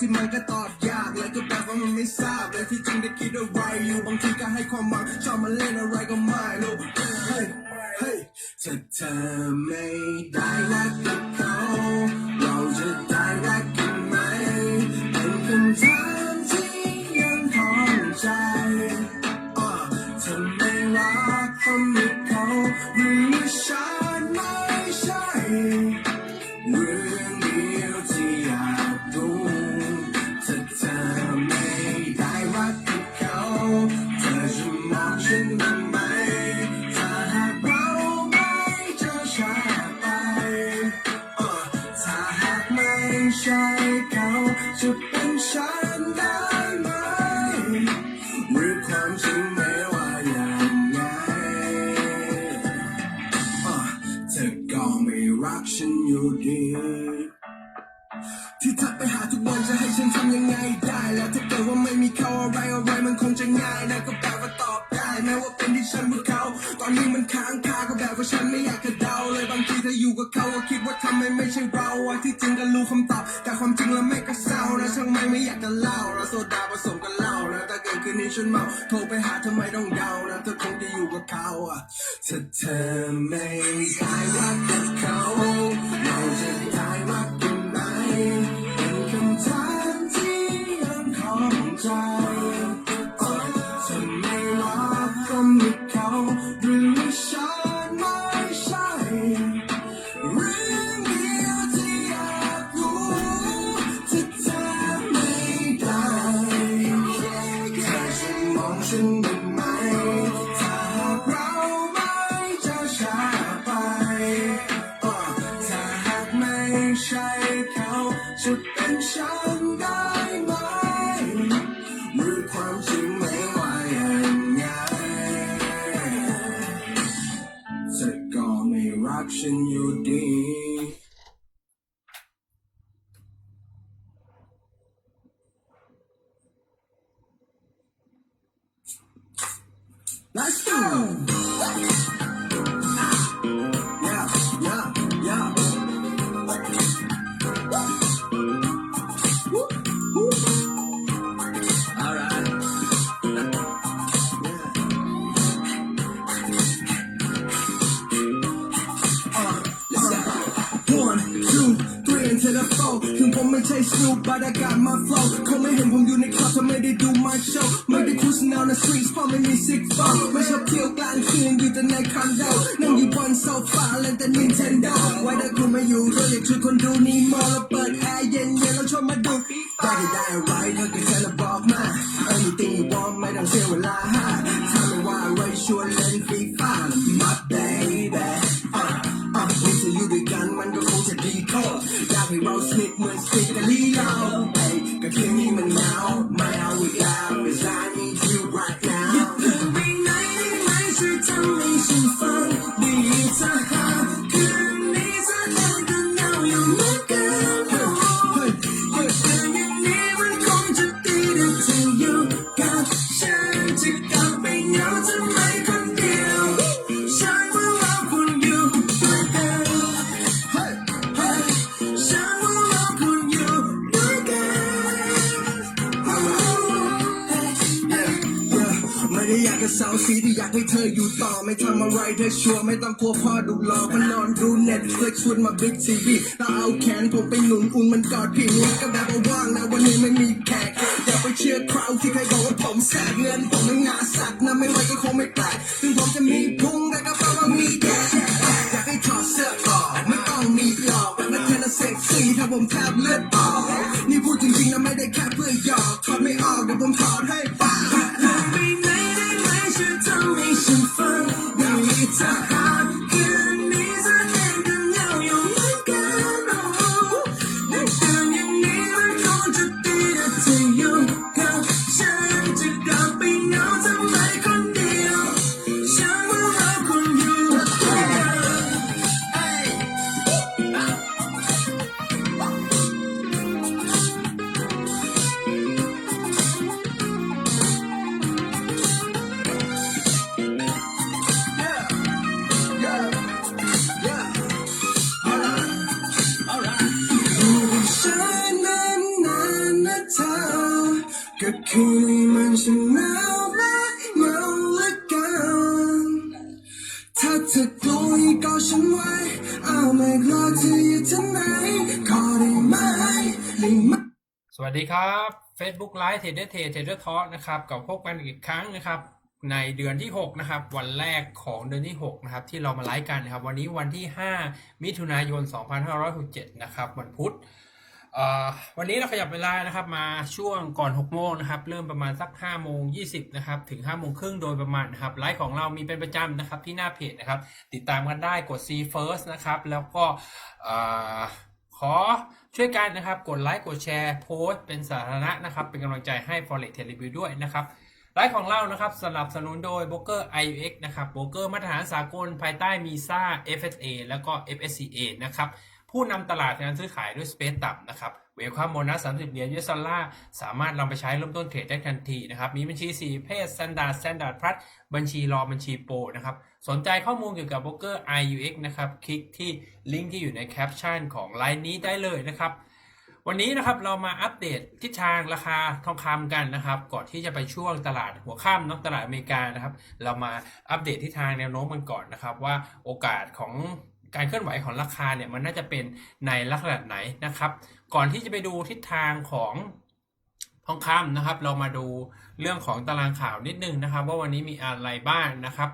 ที่มันก็ตอบยากและก็แปลว่ามันไม่ทราบและที่จริงได้คิดอะไรอยู่บางทีก็ให้ความหวังชอบมาเล่นอะไรก็ไม่รู้เฮ้ยเฮ้ยถ้าเธอไม่ ฉันอยู่ดี ที่ทักไปหาทุกวันจะให้ฉันทำยังไงได้แล้วถ้าเกิดว่าไม่มีเขาอะไรอะไรมันคงจะง่ายนะก็แบบว่าตอบได้แม้ว่าเป็นที่ฉันพูดเขา ตอนนี้มันค้างคาก็แบบว่าฉันไม่อยากจะเดาเลยบางทีถ้าอยู่กับเขาก็คิดว่าทำไมไม่ใช่เราอะที่จริงก็รู้คำตอบแต่ความจริงแล้วไม่ก็เศร้านะช่างไม่ไม่อยากจะเล่าแล้วโซดาผสม นนี้ฉันเมาโทรไปหาทำไมต้องเดานะเธอคงจะอยู่กับเขาอะถ้าเธอไม่ได้รักกับเขา ได้คุสแนวใน streets เพราะไม่มีซิกฟอไม่ชอบเที่ยวกลางคืนอยู่แต่ในคอนโดนั่งอยู่บนโซฟาเล่นแต่ Nintendo ไว้ถ้าคุณไม่อยู่ก็อยากชวนคนดูนีโมแล้วเปิดแอร์เย็นๆแล้วชวนมาดูได้ได้อะไรถ้าเกิดฉันบอกมา anything you want ไม่ต้องเสียเวลาหาถ้าไม่ว่าอะไรชวนเล่นฟีฟ้า my baby อะอะมีเธออยู่ด้วยกันมันก็คงจะดีโคตรอยากให้เราสนิทเหมือนสนิทกันลีโอเอ้ยก็คืนนี้มันหนาวไม่เอาอีกแล้ว เศร้าสีที่อยากให้เธออยู่ต่อไม่ทำอะไรเธอชัวร์ไม่ต้องกลัวพ่อดุหลอกมันนอนดูเน็ตฟลิกชวนมาบิ๊กซีบีแล้วเอาแขนผมไปหนุนอุ่นมันกอดผิวก็แบบว่าว่างนะวันนี้ไม่มีแขกอย่าไปเชื่อคราวที่ใครบอกว่าผมแสบเงินผมมันงาสักนะไม่ไหวก็คงไม่แปลกถึงผมจะมีพุงแต่ก็แปลว่ามีแขกอยากให้ถอดเสื้อออกไม่ต้องมีหลอกแบบนั้นเธอน่ะเซ็กซี่ถ้าผมแทบเลือดออกนี่พูดจริงๆนะไม่ได้ ดีครับ Facebook Live Trader Trade r Talk นะครับกับพบกันอีกครั้งนะครับ ในเดือนที่ 6 นะครับ วันแรกของเดือนที่ 6 นะครับ ที่เรามาไลฟ์กันนะครับ วันนี้วันที่ 5 มิถุนายน 2567 นะครับ วันพุธวันนี้เราขยับเวลานะครับมาช่วงก่อน 6 โมงนะครับ เริ่มประมาณสัก 5 โมง 20 นะครับ ถึง 5 โมงครึ่งโดยประมาณนะครับไลฟ์ของเรามีเป็นประจำนะครับที่หน้าเพจนะครับ ติดตามกันได้กด See First นะครับ แล้วก็อขอ ช่วยกันนะครับ กดไลค์กดแชร์โพสต์เป็นสาธารณะนะครับ เป็นกำลังใจให้ Forex t e l e v i e w ด้วยนะครับไลฟ์ของเรานะครับสนับสนุนโดย b r o k e r IUX นะครับโบรกเกอร์มาตรฐานสากลภายใต้มีซ่า FSA แล้วก็ FSCA นะครับผู้นำตลาดการซื้อขายด้วยสเปซต่ำนะครับเวลคัมโบนัส30 เหรียญยูสลาสามารถนำไปใช้เริ่มต้นเทรดได้ทันทีนะครับมีบัญชี 4 เพศ Standard Standard Plus บัญชีรอบัญชีโปรนะครับ สนใจข้อมูลเกี่ยวกับโบรกเกอร์ IUX นะครับ คลิกที่ลิงก์ที่อยู่ในแคปชั่นของไลน์นี้ได้เลยนะครับ วันนี้นะครับเรามาอัปเดตทิศทางราคาทองคำกันนะครับ ก่อนที่จะไปช่วงตลาดหัวค่ำเนอะตลาดอเมริกานะครับ เรามาอัปเดตทิศทางแนวโน้มกันก่อนนะครับ ว่าโอกาสของการเคลื่อนไหวของราคาเนี่ยมันน่าจะเป็นในลักษณะไหนนะครับ ก่อนที่จะไปดูทิศทางของทองคำนะครับ เรามาดูเรื่องของตารางข่าวนิดนึงนะครับ ว่าวันนี้มีอะไรบ้างนะครับ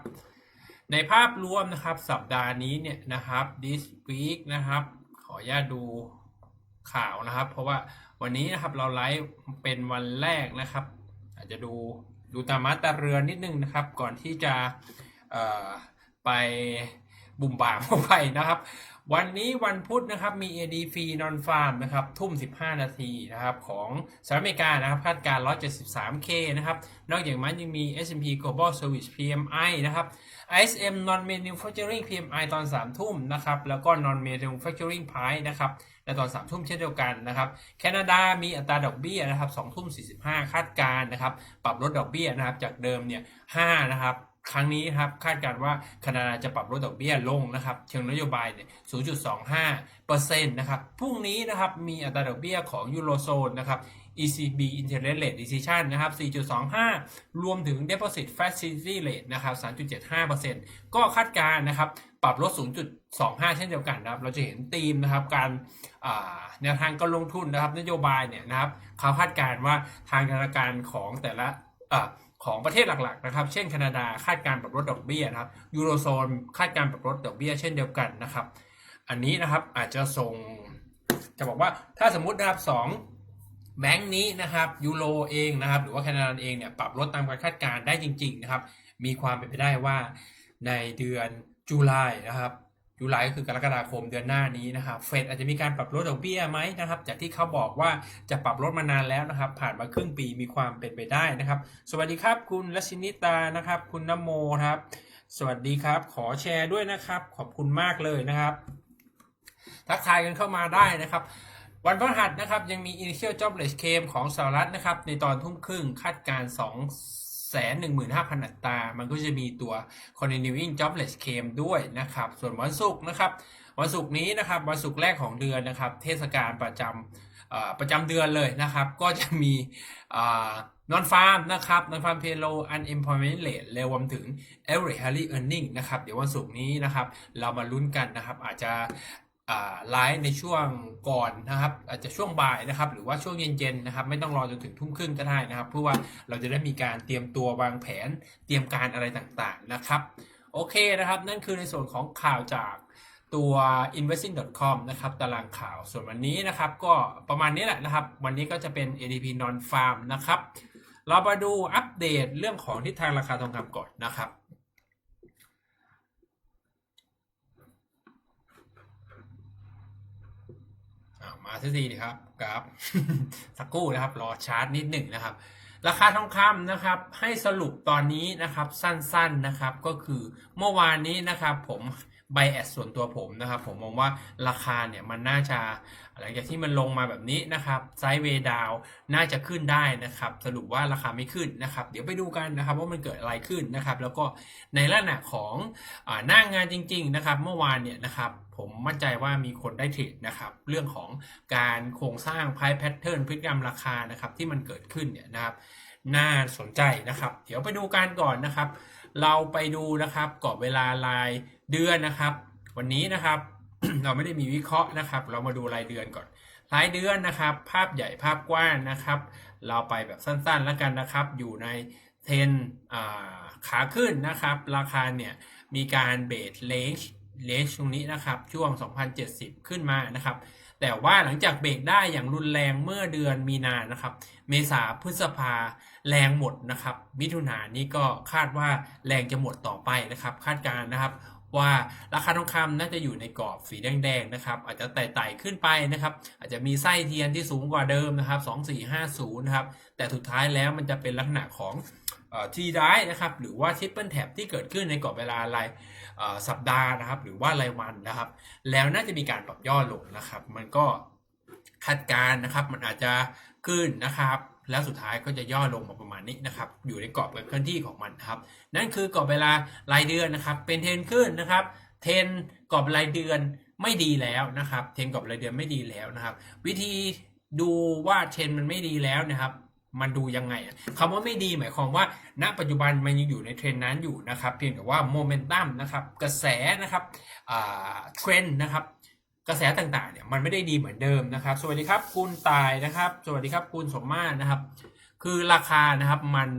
ในภาพรวมนะครับสัปดาห์นี้เนี่ยนะครับ this week นะครับ ขออนุญาตดูข่าวนะครับ เพราะว่าวันนี้นะครับเราไลฟ์เป็นวันแรกนะครับ อาจจะดูดูตามมาตราเรือนนิดนึงนะครับ ก่อนที่จะไปบุ่มบ่ามเข้าไปนะครับ วันนี้วันพุธนะครับมี ADF Non Farm นะครับ ทุ่ม 15 นาทีนะครับ ของสหรัฐอเมริกานะครับคาดการ 173K นะครับ นอกจากนั้นยังมี S&P Global Service PMI นะครับ ISM Non Manufacturing PMI ตอน 3 ทุ่มนะครับ แล้วก็ Non Manufacturing Price นะครับในตอน 3 ทุ่มเช่นเดียวกันนะครับ แคนาดามีอัตราดอกเบี้ยนะครับ2ทุ่ม45 คาดการนะครับ ปรับลดดอกเบี้ยนะครับ จากเดิมเนี่ย5นะครับ ครั้งนี้ครับคาดการณ์ว่าคนาดาจะปรับลดดอกเบี้ยลงนะครับเชิงนโยบายเนี่ย 0.25%นะครับพรุ่งนี้นะครับมีอัตราดอกเบี้ยของยูโรโซนนะครับ ECB Interest Rate Decision นะครับ 4.25 รวมถึง Deposit Facility Rate นะครับ 3.75%ก็คาดการณ์นะครับ ปรับลด 0.25 เช่นเดียวกันนะครับ เราจะเห็นธีมนะครับ การแนวทางการลงทุนนะครับ นโยบายเนี่ยนะครับเขาคาดการณ์ว่าทางธนาคารของแต่ละ ของประเทศหลักๆนะครับ เช่นแคนาดาคาดการปรับลดดอกเบี้ยนะครับยูโรโซนคาดการปรับลดดอกเบี้ยเช่นเดียวกันนะครับ อันนี้นะครับอาจจะส่งจะบอกว่าถ้าสมมตินะครับสองแบงค์นี้นะครับยูโรเองนะครับหรือว่าแคนาดาเองเนี่ยปรับลดตามการคาดการณ์ได้จริง ๆ นะครับ มีความเป็นไปได้ว่าในเดือนจุลายนะครับ จุลายก็คือกรกฎาคมเดือนหน้านี้นะครับเฟดอาจจะมีการปรับลดดอกเบี้ยไหมนะครับ จากที่เขาบอกว่าจะปรับลดมานานแล้วนะครับ ผ่านมาครึ่งปีมีความเป็นไปได้นะครับ สวัสดีครับคุณรัชนิตานะครับ คุณนโมครับ สวัสดีครับ ขอแชร์ด้วยนะครับ ขอบคุณมากเลยนะครับ ทักทายกันเข้ามาได้นะครับวันพฤหัสนะครับยังมี Initial Jobless Claim ของสหรัฐนะครับในตอนทุ่มครึ่งคาดการ ณ์2 1 5 0 0 0อัตรา มันก็จะมีตัว Continuing Jobless Claim ด้วยนะครับ ส่วนวันศุกร์นะครับ วันศุกร์นี้นะครับวันศุกร์แรกของเดือนนะครับ เทศกาลประจำประจำเดือนเลยนะครับ ก็จะมีนอนฟาร์มนะครับนอนฟาร์มเพโล unemployment rate รวมถึง average daily earning นะครับ เดี๋ยววันศุกร์นี้นะครับ เรามาลุ้นกันนะครับ อาจจะ ไลฟ์ในช่วงก่อนนะครับ อาจจะช่วงบ่ายนะครับ หรือว่าช่วงเย็นๆนะครับ ไม่ต้องรอจนถึงทุ่มครึ่งก็ได้นะครับ เพื่อว่าเราจะได้มีการเตรียมตัววางแผนเตรียมการอะไรต่างๆนะครับ โอเคนะครับ นั่นคือในส่วนของข่าวจากตัว investing.com นะครับตารางข่าวส่วนวันนี้นะครับก็ประมาณนี้แหละนะครับ วันนี้ก็จะเป็น ADP non farm นะครับ เรามาดูอัปเดตเรื่องของทิศทางราคาทองคำก่อนนะครับ อ่า มาสักทีนะครับกราฟสักครู่นะครับ รอชาร์ตนิดหนึ่งนะครับ ราคาทองคำนะครับ ให้สรุปตอนนี้นะครับสั้นๆนะครับ ก็คือเมื่อวานนี้นะครับ ผม ไบแอสส่วนตัวผมนะครับ ผมมองว่าราคาเนี่ยมันน่าจะหลังจากที่มันลงมาแบบนี้นะครับไซด์เวดาวน่าจะขึ้นได้นะครับ สรุปว่าราคาไม่ขึ้นนะครับ เดี๋ยวไปดูกันนะครับว่ามันเกิดอะไรขึ้นนะครับ แล้วก็ในลักษณะของอหน้างงานจริง ๆ นะครับ เมื่อวานเนี่ยนะครับผมมั่นใจว่ามีคนได้เทรดนะครับ เรื่องของการโครงสร้างไพ่แพทเทิร์นพฤติกรรมราคานะครับที่มันเกิดขึ้นเนี่ยนะครับน่าสนใจนะครับ เดี๋ยวไปดูกันก่อนนะครับ เราไปดูนะครับกรอบเวลาราย เดือนนะครับ วันนี้นะครับ เราไม่ได้มีวิเคราะห์นะครับ เรามาดูรายเดือนก่อน รายเดือนนะครับ ภาพใหญ่ภาพกว้างนะครับ เราไปแบบสั้นๆแล้วกันนะครับ อยู่ในเทรนขาขึ้นนะครับ ราคาเนี่ยมีการเบสเลนจ์เลนจ์ตรงนี้นะครับ ช่วง 2070 ขึ้นมานะครับ แต่ว่าหลังจากเบรกได้อย่างรุนแรงเมื่อเดือนมีนานะครับ เมษาพฤษภาแรงหมดนะครับ มิถุนายนนี่ก็คาดว่าแรงจะหมดต่อไปนะครับ คาดการณ์นะครับ ว่าราคาทองคำน่าจะอยู่ในกรอบสีแดงๆนะครับอาจจะไต่ๆขึ้นไปนะครับ อาจจะมีไส้เทียนที่สูงกว่าเดิมนะครับ2450นะครับแต่สุดท้ายแล้วมันจะเป็นลักษณะของทีได้นะครับหรือว่าทิปเปิลแท็บที่เกิดขึ้นในกรอบเวลารายสัปดาห์นะครับ หรือว่ารายวันนะครับ แล้วน่าจะมีการปรับย่อลงนะครับ มันก็คาดการนะครับมันอาจจะขึ้นนะครับ แล้วสุดท้ายก็จะย่อลงมาประมาณนี้นะครับ อยู่ในกรอบการเคลื่อนที่ของมันนะครับ นั่นคือกรอบเวลารายเดือนนะครับ เป็นเทรนขึ้นนะครับ เทรนกรอบรายเดือนไม่ดีแล้วนะครับ เทรนกรอบรายเดือนไม่ดีแล้วนะครับ วิธีดูว่าเทรนมันไม่ดีแล้วนะครับ มันดูยังไงอะคำว่าไม่ดีหมายความว่า ณ ปัจจุบันมันยังอยู่ในเทรนนั้นอยู่นะครับ เพียงแต่ว่าโมเมนตัมนะครับ กระแสนะครับอ่าเทรนนะครับ กระแสต่างๆเนี่ยมันไม่ได้ดีเหมือนเดิมนะครับ สวัสดีครับคุณตายนะครับ สวัสดีครับคุณสมมาตรนะครับ คือราคานะครับมัน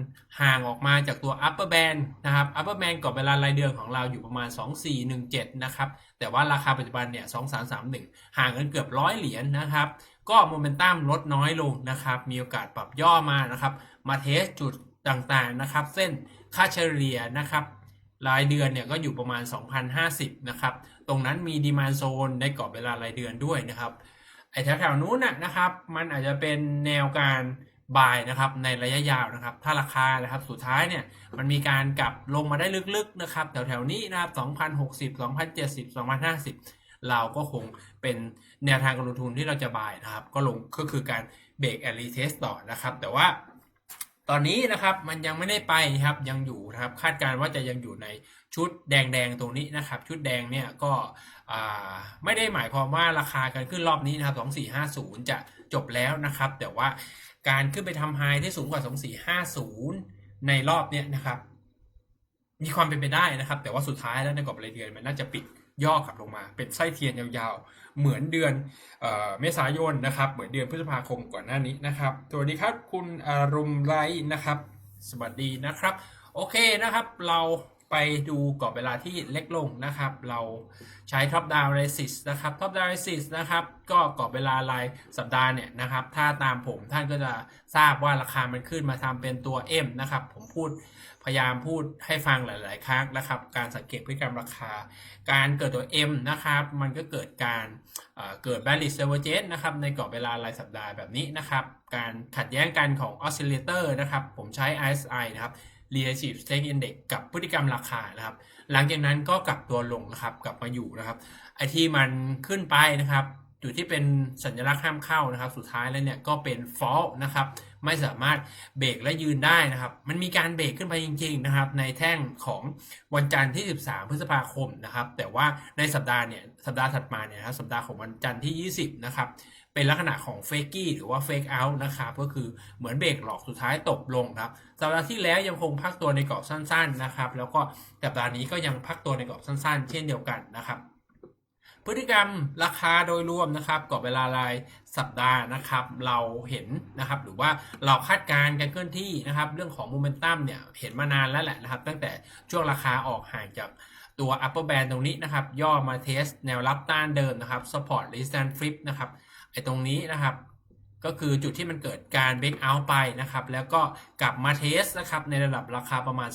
ห่างออกมาจากตัว upper band นะครับ upper band กรอบเวลารายเดือนของเราอยู่ประมาณ 2417 นะครับ แต่ว่าราคาปัจจุบันเนี่ย 2331 ห่างกันเกือบร้อยเหรียญนะครับ ก็โมเมนตัมลดน้อยลงนะครับ มีโอกาสปรับย่อมานะครับ มาเทสจุดต่างๆนะครับ เส้นค่าเฉลี่ยนะครับ รายเดือนเนี่ยก็อยู่ประมาณ 2,050 นะครับ ตรงนั้นมีดีมานโซนในกรอบเวลารายเดือนด้วยนะครับ ไอ้แถวๆนู้นนะนะครับ มันอาจจะเป็นแนวการบายนะครับในระยะยาวนะครับ ถ้าราคานะครับสุดท้ายเนี่ยมันมีการกลับลงมาได้ลึกๆนะครับแถวๆนี้นะครับ2,060 2,070 2,050 เราก็คงเป็นแนวทางการลงทุนที่เราจะบายนะครับ ก็ลงก็คือการเบรกแอลลีเทสต่อนะครับ แต่ว่า ตอนนี้นะครับมันยังไม่ได้ไปครับยังอยู่นะครับคาดการณ์ว่าจะยังอยู่ในชุดแดงๆตรงนี้นะครับ ชุดแดงเนี่ยก็ไม่ได้หมายความว่าราคาการขึ้นรอบนี้นะครับ2450 จะจบแล้วนะครับ แต่ว่าการขึ้นไปทำไฮที่สูงกว่า 2450 ในรอบเนี้ยนะครับ มีความเป็นไปได้นะครับ แต่ว่าสุดท้ายแล้วในกรอบรายเดือนมันน่าจะปิด ย่อกลับลงมา เป็นไส้เทียนยาวๆ เหมือนเดือนเเมษายนนะครับ เหมือนเดือนพฤษภาคมก่อนหน้านี้นะครับสวัสดีครับคุณอารมณ์ไรนะครับ สวัสดีนะครับ โอเคนะครับ เรา ไปดูกรอบเวลาที่เล็กลงนะครับ เราใช้ top down resist นะครับ top down resist นะครับ ก็กรอบเวลารายสัปดาห์เนี่ยนะครับ ถ้าตามผมท่านก็จะทราบว่าราคามันขึ้นมาทำเป็นตัว M นะครับ ผมพูดพยายามพูดให้ฟังหลาย ๆ ครั้งนะครับ การสังเกตพฤติกรรมราคา การเกิดตัว M นะครับ มันก็เกิดการเอ่อเกิด bearish divergence นะครับ ในกรอบเวลารายสัปดาห์แบบนี้นะครับ การขัดแย้งกันของ oscillator นะครับ ผมใช้ RSI นะครับ relative strength index กับพฤติกรรมราคานะครับ หลังจากนั้นก็กลับตัวลงนะครับ กลับมาอยู่นะครับ ไอที่มันขึ้นไปนะครับ จุดที่เป็นสัญลักษณ์ห้ามเข้านะครับ สุดท้ายแล้วเนี่ยก็เป็น fall นะครับ ไม่สามารถเบรกและยืนได้นะครับ มันมีการเบรกขึ้นไปจริง ๆ นะครับ ในแท่งของวันจันทร์ที่ 13 พฤษภาคมนะครับ แต่ว่าในสัปดาห์เนี่ย สัปดาห์ถัดมาเนี่ยนะครับ สัปดาห์ของวันจันทร์ที่ 20 นะครับ เป็นลักษณะของ f a k e หรือว่า fake out นะครับก็คือเหมือนเบรกหลอกสุดท้ายตกลงครับสัปดาห์ที่แล้วยังคงพักตัวในกรอบสั้นๆนะครับแล้วก็สัปดาห์นี้ก็ยังพักตัวในกรอบสั้นๆ เช่นเดียวกันนะครับพฤติกรรมราคาโดยรวมนะครับกรอบเวลารายสัปดาห์นะครับเราเห็นนะครับหรือว่าเราคาดการณ์การเคลื่อนที่นะครับเรื่องของโมเมนตัมเนี่ยเห็นมานานแล้วแหละนะครับ ตั้งแต่ช่วงราคาออกห่างจากตัว upper band ตรงนี้นะครับย่อมาเทสแนวรับต้านเดิมนะครับ support resistance flip นะครับ ไอ้ตรงนี้นะครับ ก็คือจุดที่มันเกิดการเบรกเอาท์ไปนะครับ แล้วก็กลับมาเทสนะครับในระดับราคาประมาณ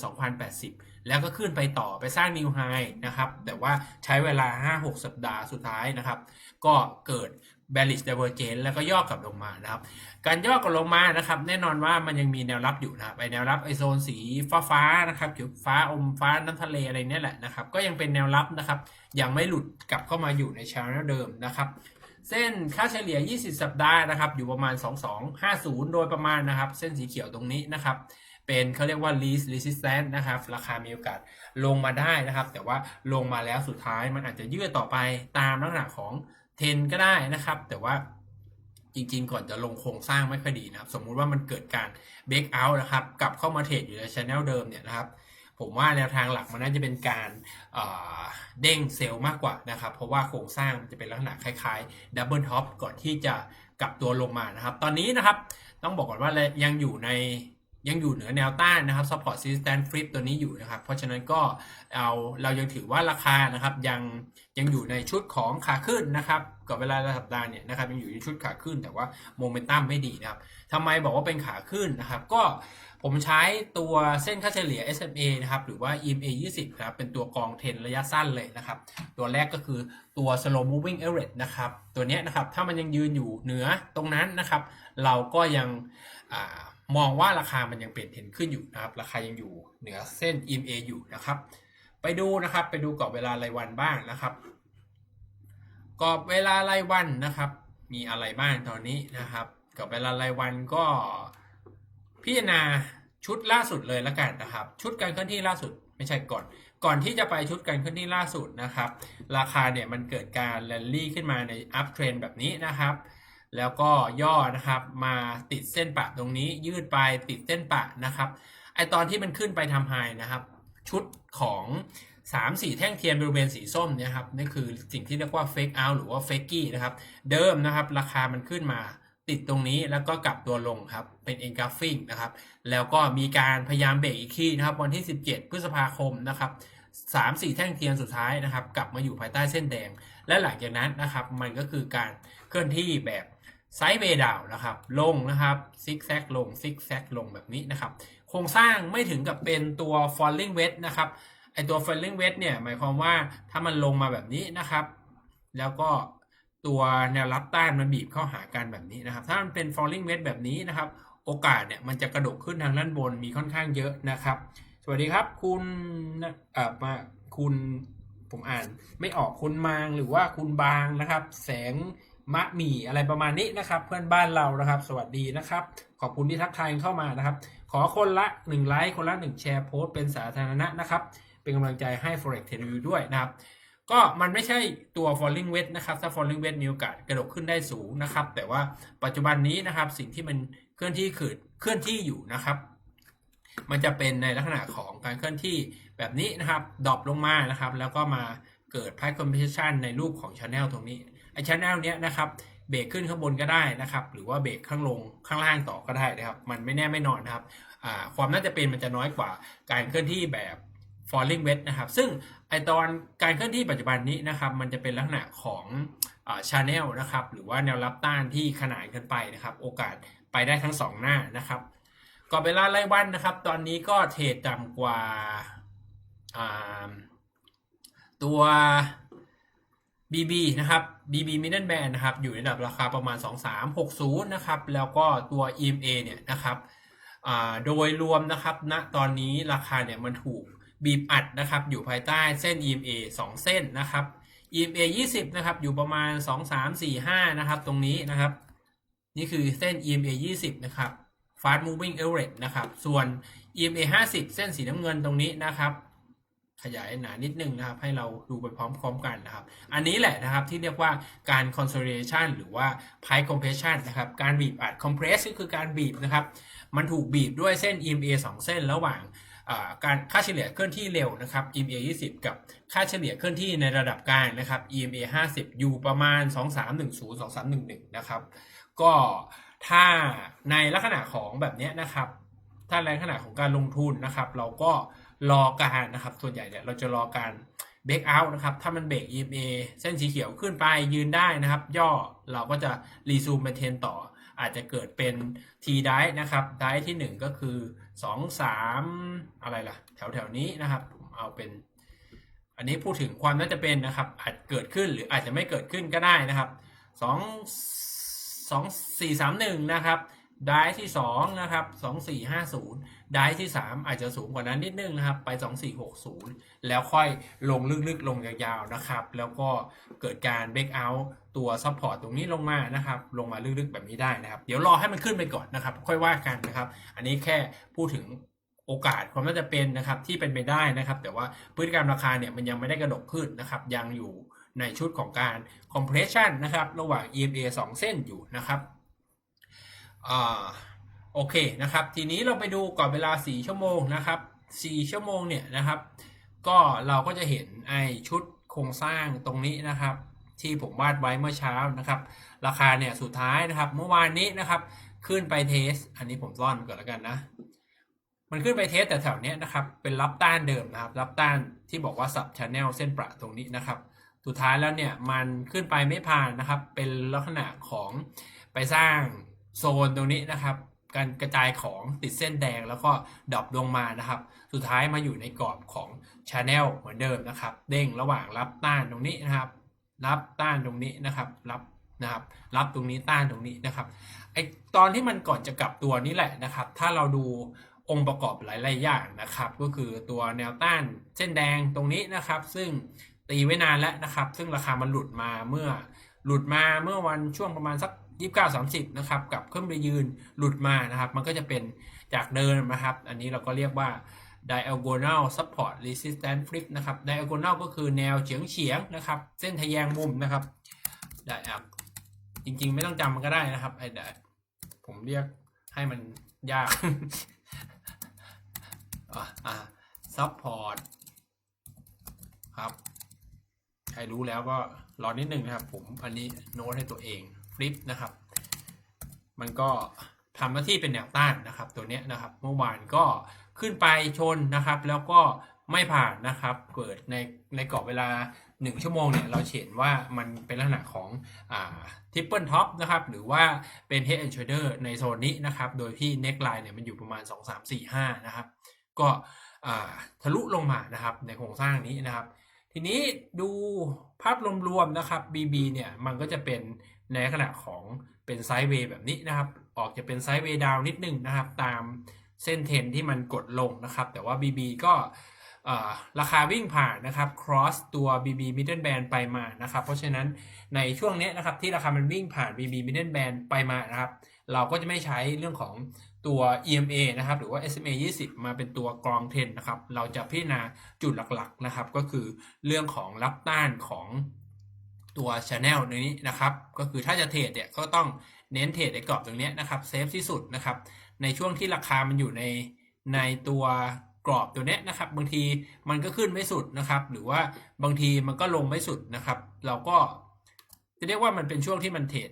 2,080 แล้วก็ขึ้นไปต่อไปสร้างนิวไฮนะครับ แต่ว่าใช้เวลา 5-6 สัปดาห์สุดท้ายนะครับ ก็เกิด bearish divergence แล้วก็ย่อกลับลงมานะครับ การย่อกลับลงมานะครับ แน่นอนว่ามันยังมีแนวรับอยู่นะครับไอแนวรับไอโซนสีฟ้าฟ้านะครับเขียวฟ้าอมฟ้าน้ำทะเลอะไรเนี่ยแหละนะครับ ก็ยังเป็นแนวรับนะครับ ยังไม่หลุดกลับเข้ามาอยู่ในช n น e l เดิมนะครับ เส้นค่าเฉลี่ย 20 สัปดาห์นะครับ อยู่ประมาณ 2250 โดยประมาณนะครับ เส้นสีเขียวตรงนี้นะครับ เป็นเขาเรียกว่า least resistance นะครับ ราคามีโอกาสลงมาได้นะครับ แต่ว่าลงมาแล้วสุดท้ายมันอาจจะยืดต่อไปตามลักษณะของเทนก็ได้นะครับ แต่ว่าจริงๆ ก่อนจะลงโครงสร้างไม่ค่อยดีนะครับ สมมุติว่ามันเกิดการ break out นะครับ กลับเข้ามาเทรดอยู่ใน channel เดิมเนี่ยนะครับ ผมว่าแนวทางหลักมันน่าจะเป็นการเอ่อเด้งเซลล์มากกว่านะครับ เพราะว่าโครงสร้างมันจะเป็นลักษณะคล้ายๆดับเบิลท็อปก่อนที่จะกลับตัวลงมานะครับ ตอนนี้นะครับต้องบอกก่อนว่ายังอยู่ในยังอยู่เหนือแนวต้านนะครับ support resistance flip ตัวนี้อยู่นะครับ เพราะฉะนั้นก็เอาเรายังถือว่าราคานะครับยังยังอยู่ในชุดของขาขึ้นนะครับกับเวลาสัปดาห์เนี่ยนะครับยังอยู่ในชุดขาขึ้นแต่ว่าโมเมนตัมไม่ดีนะครับทำไมบอกว่าเป็นขาขึ้นนะครับ ก็ ผมใช้ตัวเส้นค่าเฉลี่ย SMA นะครับ หรือว่า EMA 20 ครับ เป็นตัวกองเทรนระยะสั้นเลยนะครับ ตัวแรกก็คือตัว slow moving average นะครับ ตัวนี้นะครับ ถ้ามันยังยืนอยู่เหนือตรงนั้นนะครับ เราก็ยังอมองว่าราคามันยังเปลี่ยนเทรนขึ้นอยู่นะครับ ราคายังอยู่เหนือเส้น EMA อยู่นะครับ ไปดูนะครับ ไปดูกรอบเวลารายวันบ้างนะครับ กรอบเวลารายวันนะครับ มีอะไรบ้างตอนนี้นะครับ กรอบเวลารายวันก็ พิจารณาชุดล่าสุดเลยละกันนะครับ ชุดการเคลื่อนที่ล่าสุดไม่ใช่ก่อน ก่อนที่จะไปชุดการเคลื่อนที่ล่าสุดนะครับ ราคาเนี่ยมันเกิดการแรลลี่ขึ้นมาในอัพเทรนแบบนี้นะครับ แล้วก็ย่อนะครับมาติดเส้นปะตรงนี้ยืดไปติดเส้นปะนะครับไอตอนที่มันขึ้นไปทำไฮนะครับ ชุดของ3 4แท่งเทียนบริเวณสีส้มเนี่ยครับนี่คือสิ่งที่เรียกว่า fake out หรือว่า fakey นะครับ เดิมนะครับ ราคามันขึ้นมา ติดตรงนี้แล้วก็กลับตัวลงครับ เป็น engulfing นะครับ แล้วก็มีการพยายามเบรกอีกทีนะครับ วันที่ 17 พฤษภาคมนะครับสามสี่แท่งเทียนสุดท้ายนะครับ กลับมาอยู่ภายใต้เส้นแดง และหลังจากนั้นนะครับ มันก็คือการเคลื่อนที่แบบไซด์เบย์ดาวนะครับ ลงนะครับซิกแซกลงซิกแซกลงแบบนี้นะครับ โครงสร้างไม่ถึงกับเป็นตัว falling wedge นะครับไอตัว falling wedge เนี่ยหมายความว่าถ้ามันลงมาแบบนี้นะครับ แล้วก็ ตัวแนวรับต้านมันบีบเข้าหากันแบบนี้นะครับ ถ้ามันเป็น falling wedge แบบนี้นะครับ โอกาสเนี่ยมันจะกระโดดขึ้นทางด้านบนมีค่อนข้างเยอะนะครับ สวัสดีครับคุณเอ่อมาคุณผมอ่านไม่ออกคุณมางหรือว่าคุณบางนะครับ แสงมะหมี่อะไรประมาณนี้นะครับ เพื่อนบ้านเรานะครับ สวัสดีนะครับ ขอบคุณที่ทักทายเข้ามานะครับ ขอคนละ1ไลค์คนละ1แชร์โพสต์เป็นสาธารณะนะครับ เป็นกำลังใจให้ forex t r a d e r ด้วยนะครับ ก็มันไม่ใช่ตัว falling wedge นะครับถ้า falling wedge มีโอกาสกระโดดขึ้นได้สูงนะครับ แต่ว่าปัจจุบันนี้นะครับสิ่งที่มันเคลื่อนที่คือเคลื่อนที่อยู่นะครับ มันจะเป็นในลักษณะของการเคลื่อนที่แบบนี้นะครับดรอปลงมานะครับ แล้วก็มาเกิด price competition ในรูปของ channel ตรงนี้ไอ้ channel เนี้ยนะครับเบรกขึ้นข้างบนก็ได้นะครับ หรือว่าเบรกข้างลงข้างล่างต่อก็ได้นะครับ มันไม่แน่ไม่นอนนะครับความน่าจะเป็นมันจะน้อยกว่าการเคลื่อนที่แบบ falling wedge นะครับ ซึ่งไอตอนการเคลื่อนที่ปัจจุบันนี้นะครับ มันจะเป็นลักษณะของอ่า channel นะครับ หรือว่าแนวรับต้านที่ขนานกันไปนะครับ โอกาสไปได้ทั้งสองหน้านะครับกรอบเวลารายวันนะครับ ตอนนี้ก็เทรดต่ำกว่าตัว BB นะครับ BB Middle Band นะครับ อยู่ในระดับราคาประมาณ 2360 นะครับ แล้วก็ตัว EMA เนี่ยนะครับโดยรวมนะครับณนะตอนนี้ราคาเนี่ยมันถูก บีบอัดนะครับอยู่ภายใต้เส้น EMA 2 เส้นนะครับ EMA 20 นะครับอยู่ประมาณ 2 3 4 5 นะครับ ตรงนี้นะครับ นี่คือเส้น EMA 20 นะครับ fast moving average นะครับ ส่วน EMA 50 เส้นสีน้ำเงินตรงนี้นะครับ ขยายหนานิดนึงนะครับ ให้เราดูไปพร้อมๆกันนะครับ อันนี้แหละนะครับที่เรียกว่าการ consolidation หรือว่า price compression นะครับ การบีบอัด compress ก็คือการบีบนะครับ มันถูกบีบด้วยเส้น EMA 2 เส้นระหว่าง การค่าเฉลี่ยเคลื่อนที่เร็วนะครับ EMA 20 กับค่าเฉลี่ยเคลื่อนที่ในระดับกลางนะครับ EMA 50 อยู่ประมาณ 2310 2311 นะครับ ก็ถ้าในลักษณะของแบบนี้นะครับ ถ้าในลักษณะของการลงทุนนะครับ เราก็รอการนะครับ ส่วนใหญ่เนี่ยเราจะรอการเบรกเอาท์นะครับ ถ้ามันเบรก EMA เส้นสีเขียวขึ้นไปยืนได้นะครับ ย่อเราก็จะรีซูมเป็นเทนต่อ อาจจะเกิดเป็น T ได้นะครับได้ที่ 1 ก็คือ 2 3 อะไรล่ะ แถวแถวนี้นะครับผมเอาเป็น อันนี้พูดถึงความน่าจะเป็นนะครับ อาจเกิดขึ้นหรืออาจจะไม่เกิดขึ้นก็ได้นะครับสองสองสี่สามหนึ่งนะครับ ด้ที่สองนะครับสองสี่ห้าศูนย์ได้ที่สามอาจจะสูงกว่านั้นนิดนึงนะครับ ไปสองสี่หกศูนย์แล้วค่อยลงลึกๆ ลงยาวๆนะครับ แล้วก็เกิดการเบรกเอาท์ตัวซัพพอร์ตตรงนี้ลงมานะครับ ลงมาลึกๆแบบนี้ได้นะครับ เดี๋ยวรอให้มันขึ้นไปก่อนนะครับ ค่อยว่ากันนะครับ อันนี้แค่พูดถึงโอกาสความน่าจะเป็นนะครับที่เป็นไปได้นะครับ แต่ว่าพฤติกรรมราคาเนี่ยมันยังไม่ได้กระดกขึ้นนะครับ ยังอยู่ในชุดของการ compression นะครับ ระหว่าง EMA 2 เส้นอยู่นะครับ อ่าโอเคนะครับ ทีนี้เราไปดูก่อนเวลา 4 ชั่วโมงนะครับ 4 ชั่วโมงเนี่ยนะครับ ก็เราก็จะเห็นไอชุดโครงสร้างตรงนี้นะครับ ที่ผมวาดไว้เมื่อเช้านะครับ ราคาเนี่ยสุดท้ายนะครับ เมื่อวานนี้นะครับ ขึ้นไปเทส อันนี้ผมซ่อนก่อนแล้วกันนะ มันขึ้นไปเทสแต่แถวเนี้ยนะครับ เป็นรับต้านเดิมนะครับ รับต้านที่บอกว่าสับชแนลเส้นประตรงนี้นะครับ สุดท้ายแล้วเนี่ยมันขึ้นไปไม่ผ่านนะครับ เป็นลักษณะของไปสร้าง โซนตรงนี้นะครับ การกระจายของติดเส้นแดงแล้วก็ดรอปลงมานะครับ สุดท้ายมาอยู่ในกรอบของชแนลเหมือนเดิมนะครับ เด้งระหว่างรับต้านตรงนี้นะครับ รับต้านตรงนี้นะครับ รับนะครับ รับตรงนี้ต้านตรงนี้นะครับไอตอนที่มันก่อนจะกลับตัวนี้แหละนะครับ ถ้าเราดูองค์ประกอบหลายๆอย่างนะครับ ก็คือตัวแนวต้านเส้นแดงตรงนี้นะครับ ซึ่งตีไว้นานแล้วนะครับ ซึ่งราคามันหลุดมาเมื่อหลุดมาเมื่อวันช่วงประมาณสัก 29 30นะครับกับขึ้นไปยืนหลุดมานะครับ มันก็จะเป็นจากเดิมนะครับ อันนี้เราก็เรียกว่า diagonal support resistance flip นะครับ diagonal ก็คือแนวเฉียงเฉียงนะครับ เส้นทะแยงมุมนะครับได้ครับจริงๆ ไม่ต้องจำมันก็ได้นะครับไอ้เดี๋ยผมเรียกให้มันยากอะอะ support ครับ ใครรู้แล้วก็รอนิดนึงนะครับ ผมอันนี้โน้ตให้ตัวเอง ฟลิปนะครับ มันก็ทำหน้าที่เป็นแนวต้านนะครับ ตัวนี้นะครับ เมื่อวานก็ขึ้นไปชนนะครับ แล้วก็ไม่ผ่านนะครับ เกิดในในกรอบเวลา 1 ชั่วโมงเนี่ยเราเห็นว่ามันเป็นลักษณะของอ่าทิปเปิลท็อปนะครับ หรือว่าเป็น head and shoulder ในโซนนี้นะครับ โดยที่ neckline เนี่ยมันอยู่ประมาณ 2 3 4 5 นะครับ ก็ทะลุลงมานะครับในโครงสร้างนี้นะครับ ทีนี้ดูภาพรวมๆนะครับ BB เนี่ยมันก็จะเป็น ในลักษณะของเป็นไซด์เวย์แบบนี้นะครับ ออกจะเป็นไซด์เวย์ดาวนิดนึงนะครับ ตามเส้นเทนที่มันกดลงนะครับ แต่ว่า BB ก็ราคาวิ่งผ่านนะครับ cross ตัว BB middle band ไปมานะครับ เพราะฉะนั้นในช่วงเนี้ยนะครับที่ราคามันวิ่งผ่าน BB middle band ไปมานะครับ เราก็จะไม่ใช้เรื่องของตัว EMA นะครับหรือว่า SMA 20 มาเป็นตัวกรองเทรนนะครับ เราจะพิจารณาจุดหลักๆนะครับ ก็คือเรื่องของรับต้านของ ตัว Channel นี้นะครับ ก็คือถ้าจะเทรดเนี่ยก็ต้องเน้นเทรดในกรอบตรงนี้นะครับเซฟที่สุดนะครับ ในช่วงที่ราคามันอยู่ในในตัวกรอบตัวนี้นะครับ บางทีมันก็ขึ้นไม่สุดนะครับ หรือว่าบางทีมันก็ลงไม่สุดนะครับ เราก็จะเรียกว่ามันเป็นช่วงที่มันเทรด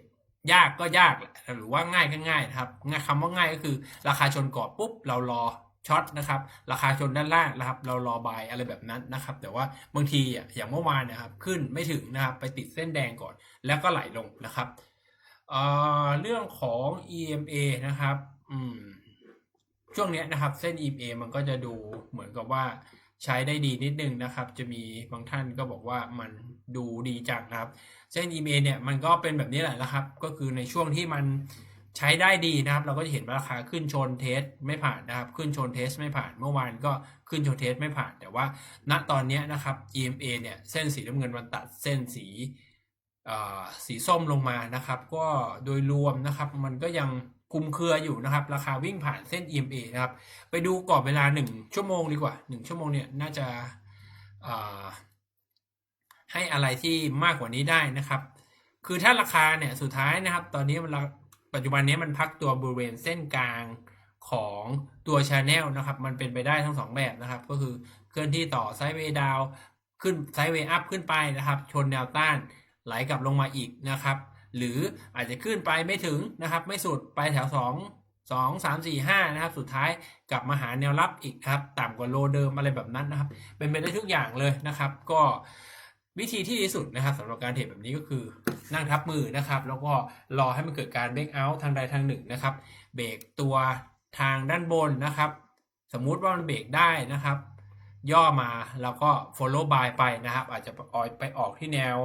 ยากก็ยากแหละหรือว่าง่ายก็ง่ายนะครับคำว่าง่ายก็คือ ราคาชนกรอบปุ๊บเรารอ ช็อตนะครับราคาชนด้านล่างนะครับ เรารอบายอะไรแบบนั้นนะครับ แต่ว่าบางทีอะอย่างเมื่อวานนะครับ ขึ้นไม่ถึงนะครับไปติดเส้นแดงก่อน แล้วก็ไหลลงนะครับเเรื่องของ EMA นะครับช่วงนี้นะครับ เส้น EMA มันก็จะดูเหมือนกับว่าใช้ได้ดีนิดนึงนะครับ จะมีบางท่านก็บอกว่ามันดูดีจังนะครับ เส้น EMA เนี่ยมันก็เป็นแบบนี้แหละนะครับ ก็คือในช่วงที่มัน ใช้ได้ดีนะครับ เราก็จะเห็นว่าราคาขึ้นชนเทสไม่ผ่านนะครับ ขึ้นชนเทสไม่ผ่านเมื่อวานก็ขึ้นชนเทสไม่ผ่าน แต่ว่าณตอนนี้นะครับ EMA เนี่ยเส้นสีน้ำเงินมันตัดเส้นสีสีส้มลงมานะครับ ก็โดยรวมนะครับ มันก็ยังคุมเครืออยู่นะครับ ราคาวิ่งผ่านเส้น EMA นะครับ ไปดูกรอบเวลา 1 ชั่วโมงดีกว่า 1 ชั่วโมงเนี่ยน่าจะให้อะไรที่มากกว่านี้ได้นะครับ คือถ้าราคาเนี่ยสุดท้ายนะครับ ตอนนี้มันรา ปัจจุบันนี้มันพักตัวบริเวณเส้นกลางของตัวชาแนลนะครับ มันเป็นไปได้ทั้งสองแบบนะครับ ก็คือเคลื่อนที่ต่อไซด์เวย์ดาวขึ้นไซด์เวย์อัพขึ้นไปนะครับ ชนแนวต้านไหลกลับลงมาอีกนะครับ หรืออาจจะขึ้นไปไม่ถึงนะครับ ไม่สุดไปแถวสองสองสามสี่ห้านะครับ สุดท้ายกลับมาหาแนวรับอีกครับ ต่ำกว่าโลเดิมอะไรแบบนั้นนะครับ เป็นไปได้ทุกอย่างเลยนะครับ ก็ วิธีที่ดีสุดนะครับสำหรับการเทรดแบบนี้ก็คือนั่งทับมือนะครับ แล้วก็รอให้มันเกิดการเบรกเอาท์ทางใดทางหนึ่งนะครับ เบรกตัวทางด้านบนนะครับ สมมุติว่ามันเบรกได้นะครับ ย่อมาแล้วก็ follow by ไปนะครับ อาจจะไปออกที่แนว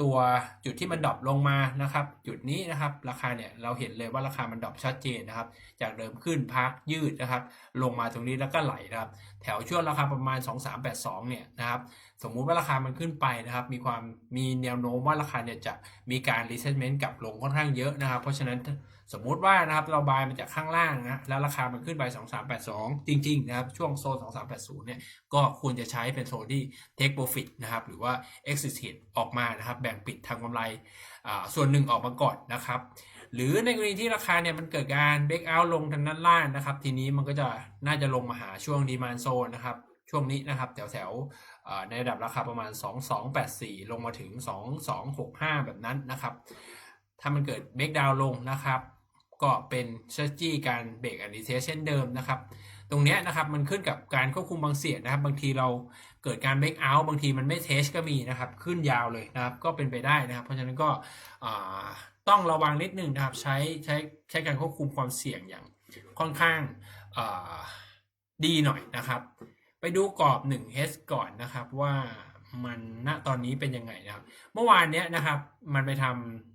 ตัวจุดที่มันดรอปลงมานะครับ จุดนี้นะครับราคาเนี่ยเราเห็นเลยว่าราคามันดรอปชัดเจนนะครับ จากเดิมขึ้นพักยืดนะครับ ลงมาตรงนี้แล้วก็ไหลนะครับ แถวช่วงราคาประมาณ 2382 เนี่ยนะครับ สมมุติว่าราคามันขึ้นไปนะครับ มีความมีแนวโน้มว่าราคาเนี่ยจะมีการ retracement กลับลงค่อนข้างเยอะนะครับ เพราะฉะนั้น สมมุติว่านะครับเราบายมาจากข้างล่างนะแล้วราคามันขึ้นไป 2382 จริงๆนะครับช่วงโซน 2380 เนี่ยก็ควรจะใช้เป็นโซนที่ take profit นะครับหรือว่า exit trade ออกมานะครับแบ่งปิดทำกำไรส่วนหนึ่งออกมาก่อนนะครับหรือในกรณีที่ราคาเนี่ยมันเกิดการ break out ลงทางด้านล่างนะครับทีนี้มันก็จะน่าจะลงมาหาช่วง demand zone นะครับช่วงนี้นะครับแถวแถวๆในระดับราคาประมาณ 2284 ลงมาถึง 2265 แบบนั้นนะครับถ้ามันเกิด break down ลงนะครับ ก็เป็น strategy การเบรกอันดีเทสเช่นเดิมนะครับ ตรงเนี้ยนะครับมันขึ้นกับการควบคุมบางเสียนะครับ บางทีเราเกิดการ break out บางทีมันไม่เทสก็มีนะครับ ขึ้นยาวเลยนะครับ ก็เป็นไปได้นะครับ เพราะฉะนั้นก็ต้องระวังนิดนึงนะครับ ใช้ใช้ใช้การควบคุมความเสี่ยงอย่างค่อนข้างาดีหน่อยนะครับ ไปดูกรอบ 1H ก่อนนะครับว่ามันณตอนนี้เป็นยังไงนะครับ เมื่อวานเนี้ยนะครับมันไปทำ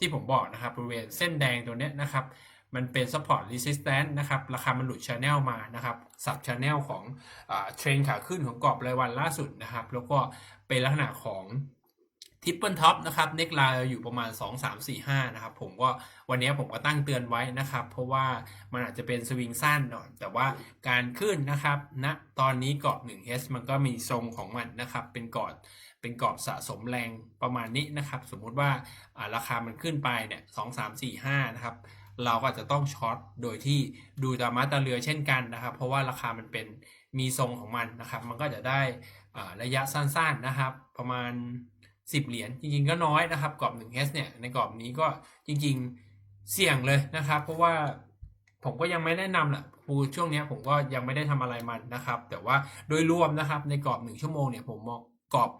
ที่ผมบอกนะครับบริเวณเส้นแดงตัวเนี้ยนะครับ มันเป็น support resistance นะครับ ราคามันหลุด channel มานะครับสับ channel ของเทรนขาขึ้นของกรอบรายวันล่าสุดนะครับ แล้วก็เป็นลักษณะของทิปเปิลท็อปนะครับเน็กไลน์อยู่ประมาณ 2 3 4 5นะครับผมก็วันนี้ผมก็ตั้งเตือนไว้นะครับ เพราะว่ามันอาจจะเป็นสวิงสั้นหน่อยแต่ว่าการขึ้นนะครับณนะตอนนี้กรอบ 1H มันก็มีทรงของมันนะครับ เป็นกรอบ เป็นกรอบสะสมแรงประมาณนี้นะครับ สมมุติว่าราคามันขึ้นไปเนี่ย2 3 4 5นะครับ เราก็จะต้องช็อตโดยที่ดูตามมาตาเรือเช่นกันนะครับ เพราะว่าราคามันเป็นมีทรงของมันนะครับ มันก็จะได้ระยะสั้นๆนะครับ ประมาณ 10 เหรียญจริงๆก็น้อยนะครับกรอบ 1H เนี่ยในกรอบนี้ก็จริงๆเสี่ยงเลยนะครับ เพราะว่าผมก็ยังไม่แนะนำแหละปูช่วงนี้ผมก็ยังไม่ได้ทำอะไรมันนะครับ แต่ว่าโดยรวมนะครับในกรอบ 1 ชั่วโมงเนี่ยผมมอง กรอบ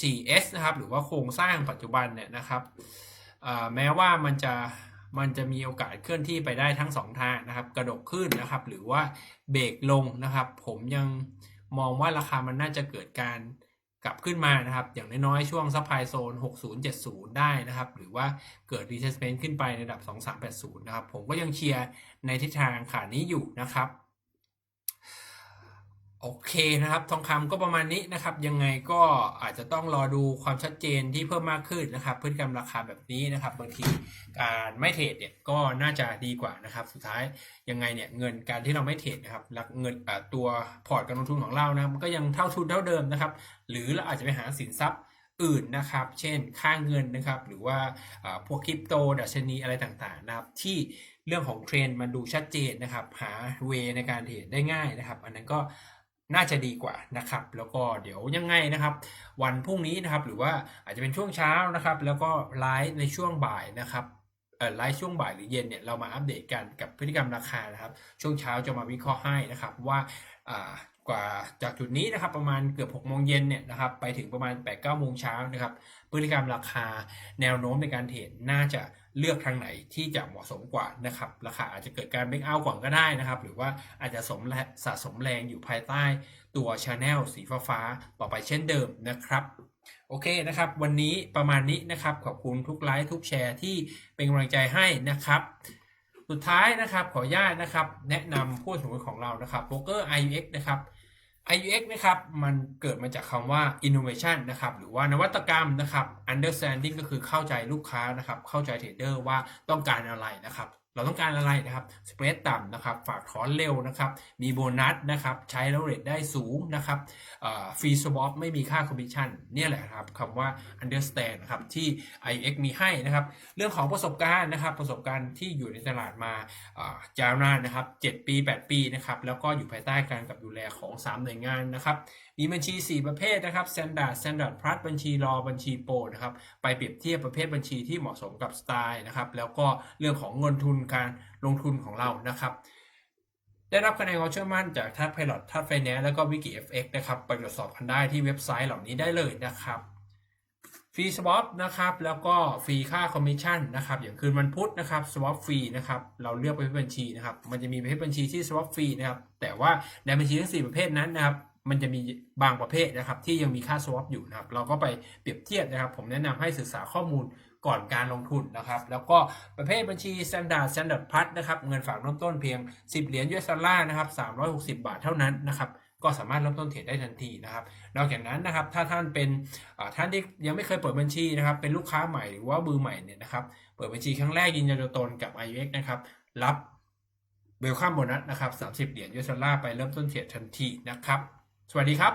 4S นะครับ หรือว่าโครงสร้างปัจจุบันเนี่ยนะครับแม้ว่ามันจะมันจะมีโอกาสเคลื่อนที่ไปได้ทั้ง 2 ทางนะครับ กระดกขึ้นนะครับ หรือว่าเบรกลงนะครับ ผมยังมองว่าราคามันน่าจะเกิดการกลับขึ้นมานะครับ อย่างน้อยๆ ช่วงซัพพลายโซน 6070 ได้นะครับ หรือว่าเกิด retracement ขึ้นไปในระดับ 2380 นะครับ ผมก็ยังเชียร์ในทิศทางขานี้อยู่นะครับ โอเคนะครับ ทองคำก็ประมาณนี้นะครับ ยังไงก็อาจจะต้องรอดูความชัดเจนที่เพิ่มมากขึ้นนะครับพฤติกรรมราคาแบบนี้นะครับ บางทีการไม่เทรดเนี่ยก็น่าจะดีกว่านะครับ สุดท้ายยังไงเนี่ยเงินการที่เราไม่เทรดนะครับหลักเงินตัวพอร์ตการลงทุนของเรานะมันก็ยังเท่าทุนเท่าเดิมนะครับ หรือเราอาจจะไปหาสินทรัพย์อื่นนะครับ เช่น ค่าเงินนะครับ หรือว่าพวกคริปโตดัชนีอะไรต่างๆนะครับ ที่เรื่องของเทรนด์มันดูชัดเจนนะครับ หาเวในการเทรดได้ง่ายนะครับ อันนั้นก็ น่าจะดีกว่านะครับ แล้วก็เดี๋ยวยังไงนะครับ วันพรุ่งนี้นะครับ หรือว่าอาจจะเป็นช่วงเช้านะครับ แล้วก็ไลฟ์ในช่วงบ่ายนะครับไลฟ์ช่วงบ่ายหรือเย็นเนี่ยเรามาอัปเดตกันกับพฤติกรรมราคานะครับ ช่วงเช้าจะมาวิเคราะห์ให้นะครับว่าอ่ากว่าจากจุดนี้นะครับประมาณเกือบ6โมงเย็นเนี่ยนะครับไปถึงประมาณ8 9โมงเช้านะครับ พฤติกรรมราคาแนวโน้มในการเทรดน่าจะเลือกทางไหนที่จะเหมาะสมกว่านะครับราคาอาจจะเกิดการเบรกเอาก่อนก็ได้นะครับ หรือว่าอาจจะสมสะสมแรงอยู่ภายใต้ตัวชาแนลสีฟ้าต่อไปเช่นเดิมนะครับโอเคนะครับ วันนี้ประมาณนี้นะครับ ขอบคุณทุกไลค์ทุกแชร์ที่เป็นกำลังใจให้นะครับ สุดท้ายนะครับขออนุญาตนะครับ แนะนำผู้สมุนของเรานะครับโบรกเกอร์ IUX นะครับ IUX นะครับมันเกิดมาจากคำว่า innovation นะครับหรือว่านวัตกรรมนะครับ understanding ก็คือเข้าใจลูกค้านะครับเข้าใจเทรดเดอร์ว่าต้องการอะไรนะครับ เราต้องการอะไรนะครับสเปรดต่ำนะครับ ฝากถอนเร็วนะครับ มีโบนัสนะครับ ใช้แล้วเรทได้สูงนะครับฟรีสวอปไม่มีค่าคอมมิชชั่นเนี่ยแหละครับคำว่า understand นะครับที่ IX มีให้นะครับ เรื่องของประสบการณ์นะครับ ประสบการณ์ที่อยู่ในตลาดมายาวนานนะครับ 7 ปี 8 ปีนะครับ แล้วก็อยู่ภายใต้การกับดูแลของ 3 หน่วยงานนะครับ มีบัญชี 4 ประเภทนะครับ Standard Standard Plus บัญชีรอบัญชีโปรนะครับ ไปเปรียบเทียบประเภทบัญชีที่เหมาะสมกับสไตล์นะครับ แล้วก็เรื่องของเงินทุนการลงทุนของเรานะครับได้รับคะแนนความเชื่อมั่นจากทัดไพลอตทัดไฟแนนซ์แล้วก็วิกิ FX นะครับ ไปตรวจสอบกันได้ที่เว็บไซต์เหล่านี้ได้เลยนะครับฟรีสวอปนะครับแล้วก็ฟรีค่าคอมมิชชั่นนะครับอย่างคืนวันพุธนะครับสวอปฟรีนะครับเราเลือกประเภทบัญชีนะครับมันจะมีประเภทบัญชีที่สวอปฟรีนะครับแต่ว่าในบัญชีทั้ง4ประเภทนั้นนะครับ มันจะมีบางประเภทนะครับ ที่ยังมีค่า swap อยู่นะครับ เราก็ไปเปรียบเทียบนะครับ ผมแนะนำให้ศึกษาข้อมูลก่อนการลงทุนนะครับ แล้วก็ประเภทบัญชี standard standard plus นะครับ เงินฝากเริ่มต้นเพียง 10 เหรียญ US ดอลลาร์นะครับ360 บาทเท่านั้นนะครับก็สามารถเริ่มต้นเทรดได้ทันทีนะครับ นอกจากนั้นนะครับ ถ้าท่านเป็นท่านที่ยังไม่เคยเปิดบัญชีนะครับ เป็นลูกค้าใหม่หรือว่ามือใหม่เนี่ยนะครับ เปิดบัญชีครั้งแรกยืนยันตัวตนกับ IUX นะครับ รับเวลคัมโบนัสนะครับ 30 เหรียญ US ดอลลาร์ไปเริ่มต้นเทรดทันทีนะครับ สวัสดีครับ